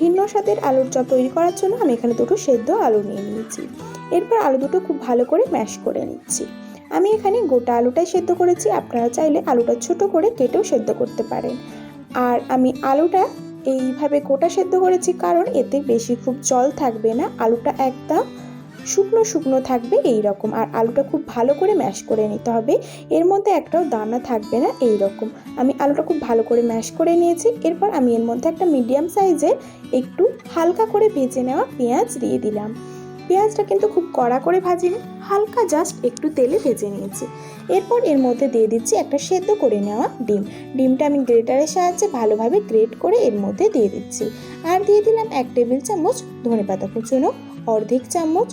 ভিন্ন স্বাদের আলুর চপ তৈরি করার জন্য আমি এখানে দুটো সেদ্ধ আলু নিয়ে নিয়েছি। এরপর আলু দুটো খুব ভালো করে ম্যাশ করে নিচ্ছি। আমি এখানে গোটা আলুটাই সেদ্ধ করেছি, আপনারা চাইলে আলুটা ছোট করে কেটেও সেদ্ধ করতে পারেন। আর আমি আলুটা এইভাবে গোটা সেদ্ধ করেছি কারণ এতে বেশি খুব জল থাকবে না, আলুটা একদম শুকনো শুকনো থাকবে এই রকম আর আলুটা খুব ভালো করে ম্যাশ করে নিতে হবে। এর মধ্যে একটাও দানা থাকবে না এই রকম আমি আলুটা খুব ভালো করে ম্যাশ করে নিয়েছি। এরপর আমি এর মধ্যে একটা মিডিয়াম সাইজের একটু হালকা করে ভেজে নেওয়া পেঁয়াজ দিয়ে দিলাম। পেঁয়াজটা কিন্তু খুব কড়া করে ভাজিনি, হালকা জাস্ট একটু তেলে ভেজে নিয়েছি। এরপর এর মধ্যে দিয়ে দিচ্ছি একটা সেদ্ধ করে নেওয়া ডিম। ডিমটা আমি গ্রেটারের সাহায্যে ভালোভাবে গ্রেট করে এর মধ্যে দিয়ে দিচ্ছি। আর দিয়ে দিলাম এক টেবিল চামচ ধনে পাতা কুচনো, অর্ধেক চামচ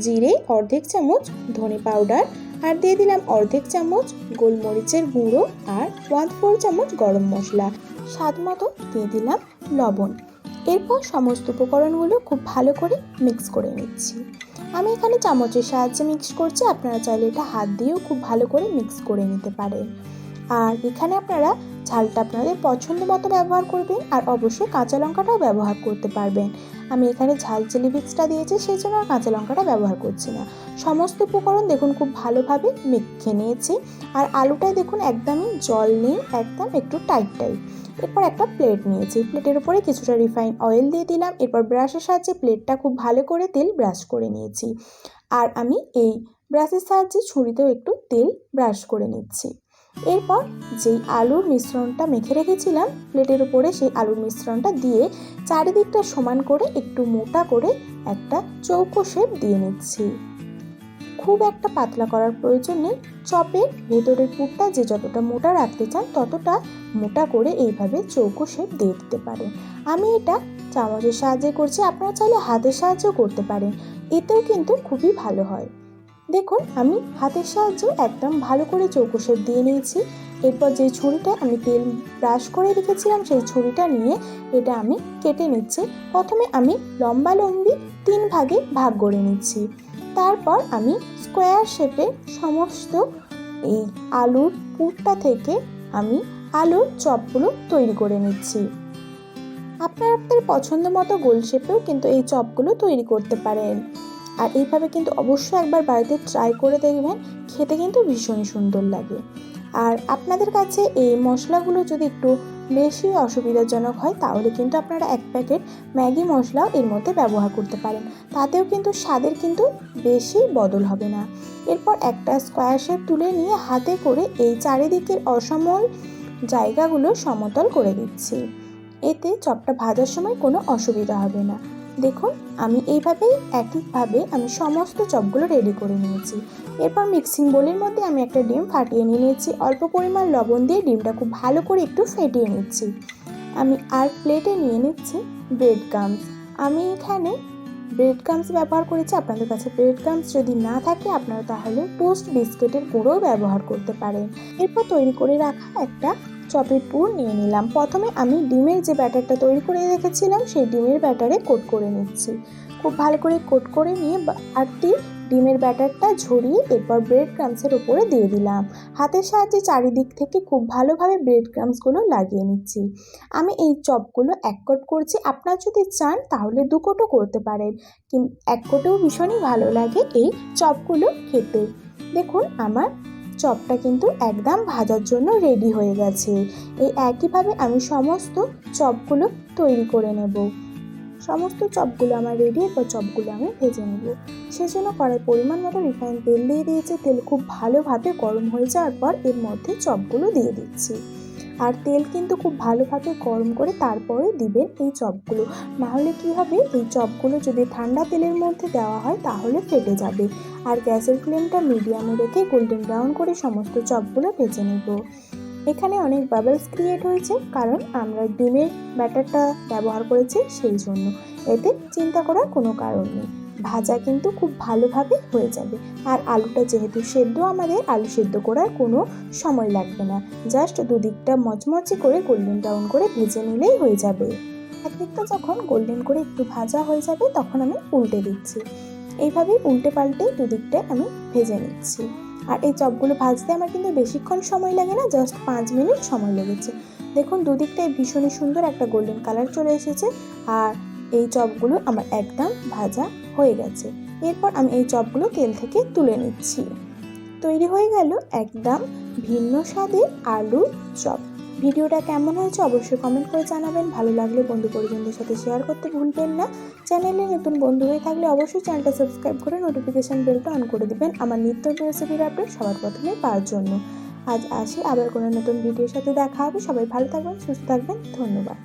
জিরে, অর্ধেক চামচ ধনে পাউডার আর দিয়ে দিলাম অর্ধেক চামচ গোলমরিচের গুঁড়ো আর ওয়ান ফোর চামচ গরম মশলা। স্বাদ মতো দিয়ে দিলাম লবণ। এরপর সমস্ত উপকরণগুলো খুব ভালো করে মিক্স করে নিচ্ছি। আমি এখানে চামচের সাহায্যে মিক্স করছি, আপনারা চাইলে এটা হাত দিয়েও খুব ভালো করে মিক্স করে নিতে পারেন। আর এখানে আপনারা ঝালটা আপনাদের পছন্দ মতো ব্যবহার করবেন আর অবশ্যই কাঁচা লঙ্কাটাও ব্যবহার করতে পারবেন। আমি এখানে ঝাল চিলি ভিক্সটা দিয়েছি, সেই জন্য আর কাঁচা লঙ্কাটা ব্যবহার করছি না। সমস্ত উপকরণ দেখুন খুব ভালোভাবে মেখে নিয়েছি। আর আলুটায় দেখুন একদমই জল নেই, একদম একটু টাইট টাইট এরপর একটা প্লেট নিয়েছি। প্লেটের উপরে কিছুটা রিফাইন অয়েল দিয়ে দিলাম। এরপর ব্রাশের সাহায্যে প্লেটটা খুব ভালো করে তেল ব্রাশ করে নিয়েছি। আর আমি এই ব্রাশের সাহায্যে ছুরিতেও একটু তেল ব্রাশ করে নিচ্ছি। এরপর যেই আলুর মিশ্রণটা মেখে রেখেছিলাম, প্লেটের উপরে সেই আলুর মিশ্রণটা দিয়ে চারিদিকটা সমান করে একটু মোটা করে একটা চৌকো শেপ দিয়ে নিচ্ছি। খুব একটা পাতলা করার প্রয়োজন নেই। চপের ভেতরের পুরটা যে যতটা মোটা রাখতে চান, ততটা মোটা করে এইভাবে চৌকো শেপ দিয়ে দিতে পারেন। আমি এটা চামচের সাহায্যে করছি, আপনারা চাইলে হাতের সাহায্যেও করতে পারেন। এতেও কিন্তু খুবই ভালো হয়। দেখুন, আমি হাতের সাহায্যে একদম ভালো করে চৌকো শেপ দিয়ে নিয়েছি। এরপর যে ছুরিটা আমি তেল ব্রাশ করে রেখেছিলাম, সেই ছুরিটা নিয়ে এটা আমি কেটে নিচ্ছি। প্রথমে আমি লম্বা লম্বি তিন ভাগে ভাগ করে নিচ্ছি। তারপর আমি স্কোয়ার শেপে সমস্ত এই আলুর পুরটা থেকে আমি আলুর চপগুলো তৈরি করে নিচ্ছি। আপনার আপনার পছন্দ মতো গোল শেপেও কিন্তু এই চপগুলো তৈরি করতে পারেন। আর এইভাবে কিন্তু অবশ্যই একবার বাড়িতে ট্রাই করে দেখবেন, খেতে কিন্তু ভীষণই সুন্দর লাগে। আর আপনাদের কাছে এই মশলাগুলো যদি একটু বেশি অসুবিধাজনক হয়, তাহলে কিন্তু আপনারা এক প্যাকেট ম্যাগি মশলাও এর মধ্যে ব্যবহার করতে পারেন। তাতেও কিন্তু স্বাদের কিন্তু বেশি বদল হবে না। এরপর একটা স্কোয়ার শেপ তুলে নিয়ে হাতে করে এই চারিদিকের অসমল জায়গাগুলো সমতল করে দিচ্ছি। এতে চপটা ভাজার সময় কোনো অসুবিধা হবে না। দেখুন, আমি এইভাবেই একইভাবে আমি সমস্ত চপগুলো রেডি করে নিয়েছি। এরপর মিক্সিং বোলের মধ্যে আমি একটা ডিম ফাটিয়ে নিয়ে নিয়েছি। অল্প পরিমাণ লবণ দিয়ে ডিমটা খুব ভালো করে একটু ফেটিয়ে নিচ্ছি। আমি আর প্লেটে নিয়ে নিচ্ছি ব্রেড গামস আমি এখানে ব্রেড গামস ব্যবহার করেছি, আপনাদের কাছে ব্রেড গামস যদি না থাকে, আপনারা তাহলে টোস্ট বিস্কিটের গুঁড়োও ব্যবহার করতে পারেন। এরপর তৈরি করে রাখা একটা চপের পুর নিয়ে নিলাম। প্রথমে আমি ডিমের যে ব্যাটারটা তৈরি করে রেখেছিলাম, সেই ডিমের ব্যাটারে কোট করে নিচ্ছি। খুব ভালো করে কোট করে নিয়ে আটটি ডিমের ব্যাটারটা ঝরিয়ে এরপর ব্রেড ক্রামসের ওপরে দিয়ে দিলাম। হাতের সাহায্যে চারিদিক থেকে খুব ভালোভাবে ব্রেড ক্রামসগুলো লাগিয়ে নিচ্ছি। আমি এই চপগুলো এক কোট করছি। আপনার যদি চান, তাহলে দু কোটও করতে পারেন। কিন্তু এক কোটেও ভীষণই ভালো লাগে এই চপগুলো খেতে। দেখুন, আমার চপটা কিন্তু একদম ভাজার জন্য রেডি হয়ে গেছে। এই একইভাবে আমি সমস্ত চপগুলো তৈরি করে নেব। সমস্ত চপগুলো আমার রেডি এরপর চপগুলো আমি ভেজে নেব। সেজন্য কড়াই পরিমাণ মতো রিফাইন তেল দিয়ে দিয়েছি। তেল খুব ভালোভাবে গরম হয়ে যাওয়ার পর এর মধ্যে চপগুলো দিয়ে দিচ্ছি। আর তেল কিন্তু খুব ভালোভাবে গরম করে তারপরে দিবেন এই চপগুলো। নাহলে কি হবে? এই চপগুলো যদি ঠান্ডা তেলের মধ্যে দেওয়া হয়, তাহলে ফেটে যাবে। আর গ্যাসের ফ্লেমটা মিডিয়ামে রেখে গোল্ডেন ব্রাউন করে সমস্ত চপগুলো ভেজে নেব। এখানে অনেক বাবলস ক্রিয়েট হয়েছে, কারণ আমরা ডিমের ব্যাটারটা ব্যবহার করেছি সেই জন্য। এতে চিন্তা করার কোনো কারণ নেই। ভাজা কিন্তু খুব ভালোভাবে হয়ে যাবে। আর আলুটা যেহেতু সেদ্ধ, আমাদের আলু সেদ্ধ করার কোনো সময় লাগবে না। জাস্ট দুদিকটা মচমচে করে গোল্ডেন ব্রাউন করে ভেজে নিলেই হয়ে যাবে। একদিকটা যখন গোল্ডেন করে একটু ভাজা হয়ে যাবে, তখন আমি উল্টে দিচ্ছি। এইভাবেই উল্টে পাল্টে দুদিকটায় আমি ভেজে নিচ্ছি। আর এই চপগুলো ভাজতে আমার কিন্তু বেশিক্ষণ সময় লাগে না, জাস্ট পাঁচ মিনিট সময় লেগেছে। দেখুন দুদিকটাই ভীষণই সুন্দর একটা গোল্ডেন কালার চলে এসেছে। আর এই চপগুলো আমার একদম ভাজা হয়ে গেছে। এরপর আমি এই চপগুলো তেল থেকে তুলে নিচ্ছি। তৈরি হয়ে গেল একদম ভিন্ন স্বাদের আলু চপ। ভিডিওটা কেমন হয়েছে অবশ্যই কমেন্ট করে জানাবেন। ভালো লাগলে বন্ধু পরিজনদের সাথে শেয়ার করতে ভুলবেন না। চ্যানেলে নতুন বন্ধু হয়ে থাকলে অবশ্যই চ্যানেলটা সাবস্ক্রাইব করে নোটিফিকেশান বেলটা অন করে দিবেন। আমার নিত্য রেসিপির আপডেট সবার প্রথমে পাওয়ার জন্য। আজ আসি, আবার কোনো নতুন ভিডিওর সাথে দেখা হবে। সবাই ভালো থাকবেন, সুস্থ থাকবেন। ধন্যবাদ।